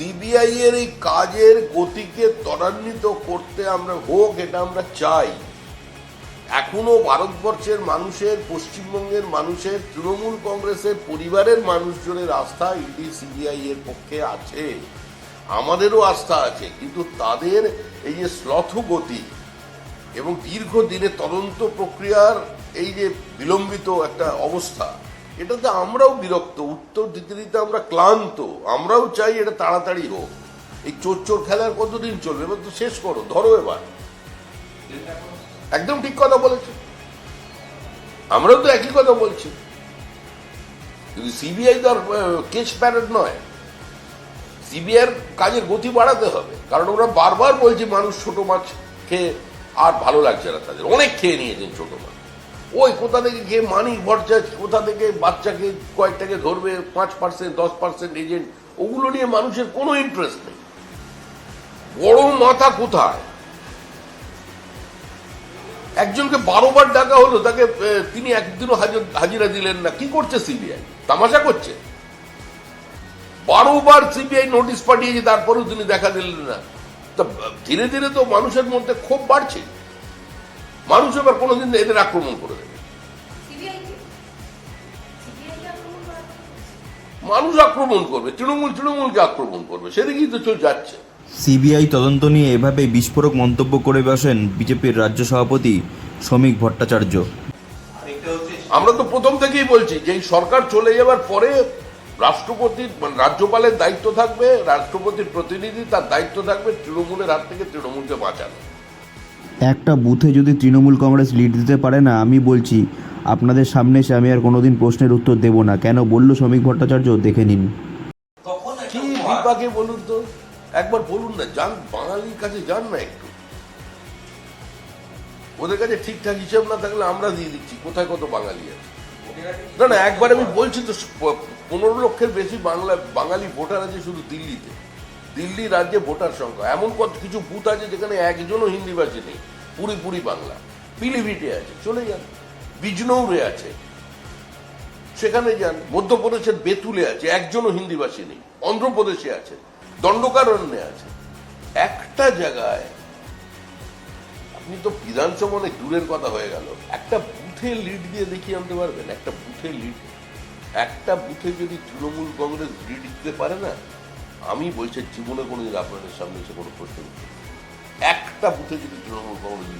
CBI এর এই কাজের গতিকে ত্বরান্বিত করতে আমরা হোক, এটা আমরা চাই। এখনও ভারতবর্ষের মানুষের, পশ্চিমবঙ্গের মানুষের, তৃণমূল কংগ্রেসের পরিবারের মানুষজনের আস্থা ইডি সিবিআই এর পক্ষে আছে। আমাদেরও আস্থা আছে, কিন্তু তাদের এই যে শ্লথ গতি এবং দীর্ঘদিনে তদন্ত প্রক্রিয়ার এই যে বিলম্বিত একটা অবস্থা এটাতে আমরাও বিরক্ত। উত্তর দিতে দিতে আমরা ক্লান্ত। আমরাও চাই এটা তাড়াতাড়ি হোক। এই চোর চোর খেলার কতদিন চলবে? এবার তো শেষ করো, ধরো এবার। একদম ঠিক কথা বলেছে। আমরাও তো একই কথা বলছি। কিন্তু সিবিআই তো আর কেস প্যারেড নয়। সিবিআইয়ের কাজের গতি বাড়াতে হবে। কারণ ওরা বারবার বলছে, মানুষ ছোট মাছ খেয়ে আর ভালো লাগছে না তাদের। অনেক খেয়ে নিয়েছেন ছোট মাছ। ওই কোথা থেকে খেয়ে মানি ভরচা কোথা থেকে বাচ্চাকে কয়েকটাকে ধরবে, পাঁচ পার্সেন্ট দশ পার্সেন্ট এজেন্ট ওগুলো নিয়ে মানুষের কোনো ইন্টারেস্ট নেই। বড় মাথা কোথায়? একজনকে বারোবার ডাকা হলো, তাকে তিনি একদিনও হাজির- হাজিরা দিলেন না। কি করছে সিবিআই তামাশা করছে? বারোবার সিবিআই নোটিশ পাঠিয়েছে, তারপরেও তিনি দেখা দিলেন না। তা, ধীরে ধীরে তো মানুষের মধ্যে ক্ষোভ বাড়ছে। মানুষ এবার কোনোদিন এদের আক্রমণ করে দেবে? মানুষ আক্রমণ করবে তৃণমূল তৃণমূলকে আক্রমণ করবে সেদিকেই তো চলে যাচ্ছে। সিবিআই তদন্ত নিয়ে এভাবে বিস্ফোরক মন্তব্য করে বসেন বিজেপির রাজ্য সভাপতি শ্রমিক ভট্টাচার্য। আমরা তো প্রথম থেকেই বলছি যে সরকার চলে যাবার পরে রাষ্ট্রপতির মানে রাজ্যপালের দায়িত্ব থাকবে রাষ্ট্রপতির প্রতিনিধি তার দায়িত্ব থাকবে তৃণমূলের হাত থেকে তৃণমূলকে বাঁচানো। একটা বুথে যদি তৃণমূল কংগ্রেস লিড দিতে পারে না, আমি বলছি, আপনাদের সামনে এসে আমি আর কোনোদিন প্রশ্নের উত্তর দেব না। কেন বলল শ্রমিক ভট্টাচার্য? দেখে নিন। বলুন তো। একবার বলুন না, যান, বাঙালির কাছে যান না একটু। ওদের কাছে ঠিকঠাক হিসেব না থাকলে আমরা দিয়ে দিচ্ছি। কোথায় কত বাঙালি আছে? না না, একবার আমি বলছি তো পনেরো লক্ষের বেশি বাংলা, বাঙালি ভোটার আছে শুধু দিল্লিতে। দিল্লি রাজ্যে ভোটার সংখ্যা। এমন কত কিছু বুথ আছে যেখানে একজনও হিন্দিভাষী নেই। পুরি বাংলা। পিলিভিটে আছে, চলে যান। বিজনৌরে আছে। সেখানে যান। মধ্যপ্রদেশের বেতুলে আছে, একজনও হিন্দিভাষী নেই। অন্ধ্রপ্রদেশে আছে, দণ্ডকারণ্যে আছে। একটা জায়গায় আপনি তো বিধানসভা অনেক দূরের কথা হয়ে গেল। একটা বুথে লিড দিয়ে দেখিয়ে আনতে পারবেন। একটা বুথে লিড। একটা বুথে যদি তৃণমূল কংগ্রেস লিড দিতে পারে না আমি বলছি, জীবনে কোনো দিন আপনাদের সামনে এসে কোনো প্রশ্ন একটা বুথে যদি তৃণমূল কংগ্রেস